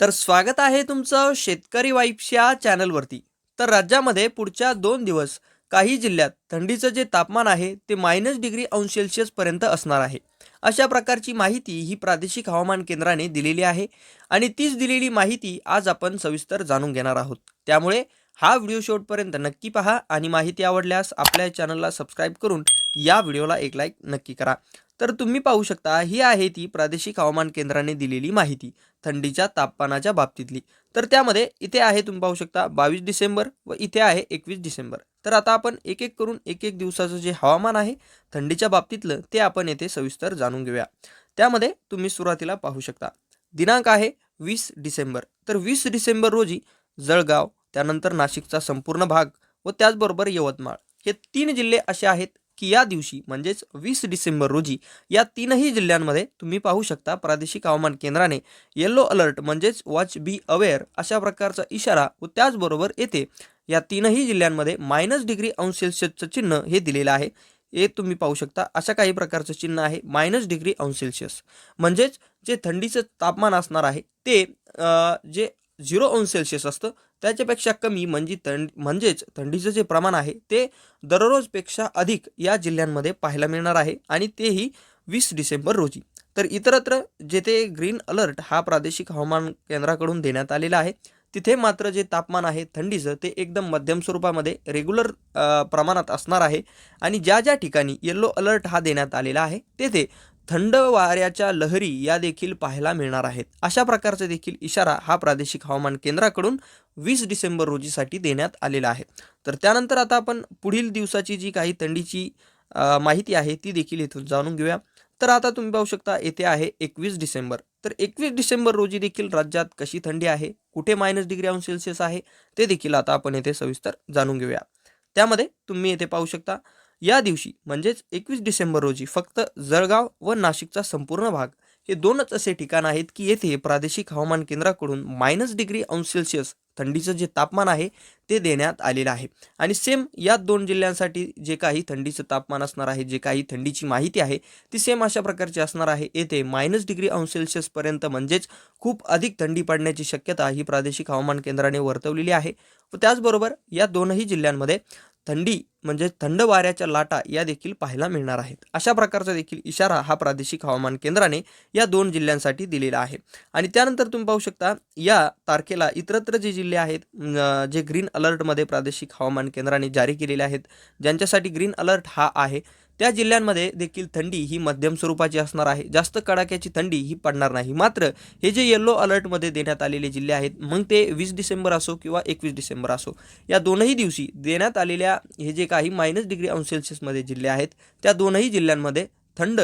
तर स्वागत आहे तुमचं शेतकरी वाईफच्या चॅनलवरती. तर राज्यामध्ये पुढच्या दोन दिवस काही जिल्ह्यात थंडीचं जे तापमान आहे ते मायनस डिग्री अंश सेल्सिअसपर्यंत असणार आहे. अशा प्रकारची माहिती ही प्रादेशिक हवामान केंद्राने दिलेली आहे आणि तीच दिलेली माहिती आज आपण सविस्तर जाणून घेणार आहोत. त्यामुळे हा व्हिडिओ शेवटपर्यंत नक्की पहा आणि माहिती आवडल्यास आपल्या चॅनलला सबस्क्राईब करून या व्हिडिओला एक लाईक नक्की करा. तर तुम्ही पाहू शकता ही आहे ती प्रादेशिक हवामान केंद्राने दिलेली माहिती थंडीच्या तापमानाच्या बाबतीतली. तर त्यामध्ये इथे आहे तुम्ही पाहू शकता बावीस डिसेंबर व इथे आहे एकवीस डिसेंबर. तर आता आपण एक एक करून एक एक दिवसाचं जे हवामान आहे थंडीच्या बाबतीतलं ते आपण येथे सविस्तर जाणून घेऊया. त्यामध्ये तुम्ही सुरुवातीला पाहू शकता दिनांक आहे वीस डिसेंबर. तर वीस डिसेंबर रोजी जळगाव त्यानंतर नाशिकचा संपूर्ण भाग व त्याचबरोबर यवतमाळ हे तीन जिल्हे असे आहेत की या दिवशी म्हणजेच वीस डिसेंबर रोजी या तीनही जिल्ह्यांमध्ये तुम्ही पाहू शकता प्रादेशिक हवामान केंद्राने येल्लो अलर्ट म्हणजेच वॉच बी अवेअर अशा प्रकारचा इशारा व त्याचबरोबर येथे या तीनही जिल्ह्यांमध्ये मायनस डिग्री अंश सेल्सिअसचं चिन्ह हे दिलेलं आहे. हे तुम्ही पाहू शकता. अशा काही प्रकारचं चिन्ह आहे मायनस डिग्री अंश सेल्सिअस म्हणजेच जे थंडीचं तापमान असणार आहे ते जे झिरो अंश सेल्सिअस असतं. त्याच्यापेक्षा कमी म्हणजे थंड म्हणजेच थंडीचं जे प्रमाण आहे ते दररोजपेक्षा अधिक या जिल्ह्यांमध्ये पाहायला मिळणार आहे आणि तेही वीस डिसेंबर रोजी. तर इतरत्र जेथे ग्रीन अलर्ट हा प्रादेशिक हवामान केंद्राकडून देण्यात आलेला आहे तिथे मात्र जे तापमान आहे थंडीचं ते एकदम मध्यम स्वरूपामध्ये रेग्युलर प्रमाणात असणार आहे आणि ज्या ज्या ठिकाणी येल्लो अलर्ट हा देण्यात आलेला आहे तेथे थंड वाऱ्याच्या लहरी या देखील पाहायला मिळणार आहेत. अशा प्रकारचा देखील इशारा हा प्रादेशिक हवामान केंद्राकडून वीस डिसेंबर रोजीसाठी देण्यात आलेला आहे. तर त्यानंतर आता आपण पुढील दिवसाची जी काही थंडीची माहिती आहे ती देखील इथून जाणून घेऊया. तर आता तुम्ही पाहू शकता येथे आहे एकवीस डिसेंबर. तर एकवीस डिसेंबर रोजी देखील राज्यात कशी थंडी आहे? कुठे मायनस डिग्री अंश सेल्सिअस आहे? ते देखील आता आपण येथे सविस्तर जाणून घेऊया. त्यामध्ये तुम्ही येथे पाहू शकता या दिवशी म्हणजेच एकवीस डिसेंबर रोजी फक्त जळगाव व नाशिकचा संपूर्ण भाग हे दोनच असे ठिकाण आहेत की येथे प्रादेशिक हवामान केंद्राकडून मायनस डिग्री अंश सेल्सिअस थंडीचं जे तापमान आहे ते देण्यात आलेलं आहे. आणि सेम या दोन जिल्ह्यांसाठी जे काही थंडीचं तापमान असणार आहे जे काही थंडीची माहिती आहे ती सेम अशा प्रकारची असणार आहे. येथे मायनस डिग्री अंश सेल्सिअसपर्यंत म्हणजेच खूप अधिक थंडी पडण्याची शक्यता ही प्रादेशिक हवामान केंद्राने वर्तवलेली आहे. व त्याचबरोबर या दोनही जिल्ह्यांमध्ये थंडी म्हणजे थंड वाऱ्याच्या लाटा या देखील पाहायला मिळणार आहेत. अशा प्रकारचा देखील इशारा हा प्रादेशिक हवामान केंद्राने या दोन जिल्ह्यांसाठी दिलेला आहे. आणि त्यानंतर तुम्ही पाहू शकता या तारखेला इतरत्र जे जिल्हे आहेत जे ग्रीन अलर्टमध्ये प्रादेशिक हवामान केंद्राने जारी केलेले आहेत ज्यांच्यासाठी ग्रीन अलर्ट हा आहे त्या जिल्ह्यांमध्ये देखील थंडी ही मध्यम स्वरूपाची असणार आहे. जास्त कडाक्याची थंडी ही पडणार नाही. मात्र हे जे येल्लो अलर्टमध्ये देण्यात आलेले जिल्हे आहेत मग ते वीस डिसेंबर असो किंवा एकवीस डिसेंबर असो या दोनही दिवशी देण्यात आलेल्या हे जे काही मायनस डिग्री अंश सेल्सिअसमध्ये जिल्हे आहेत. त्या दोनही जिल्ह्यांमध्ये थंड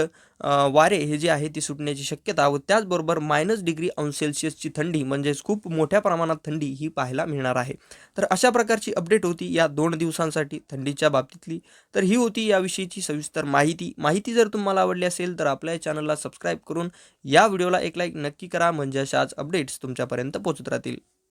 वारे हे जे आहे ती सुटण्याची शक्यता व त्याचबरोबर मायनस डिग्री अंश सेल्सिअसची थंडी म्हणजेच खूप मोठ्या प्रमाणात थंडी ही पाहायला मिळणार आहे. तर अशा प्रकारची अपडेट होती या दोन दिवसांसाठी थंडीच्या बाबतीतली. तर ही होती याविषयीची सविस्तर माहिती. माहिती जर तुम्हाला आवडली असेल तर आपल्या चॅनलला सबस्क्राईब करून या व्हिडिओला एक लाईक नक्की करा. म्हणजे अशाच अपडेट्स तुमच्यापर्यंत पोहोचत राहतील.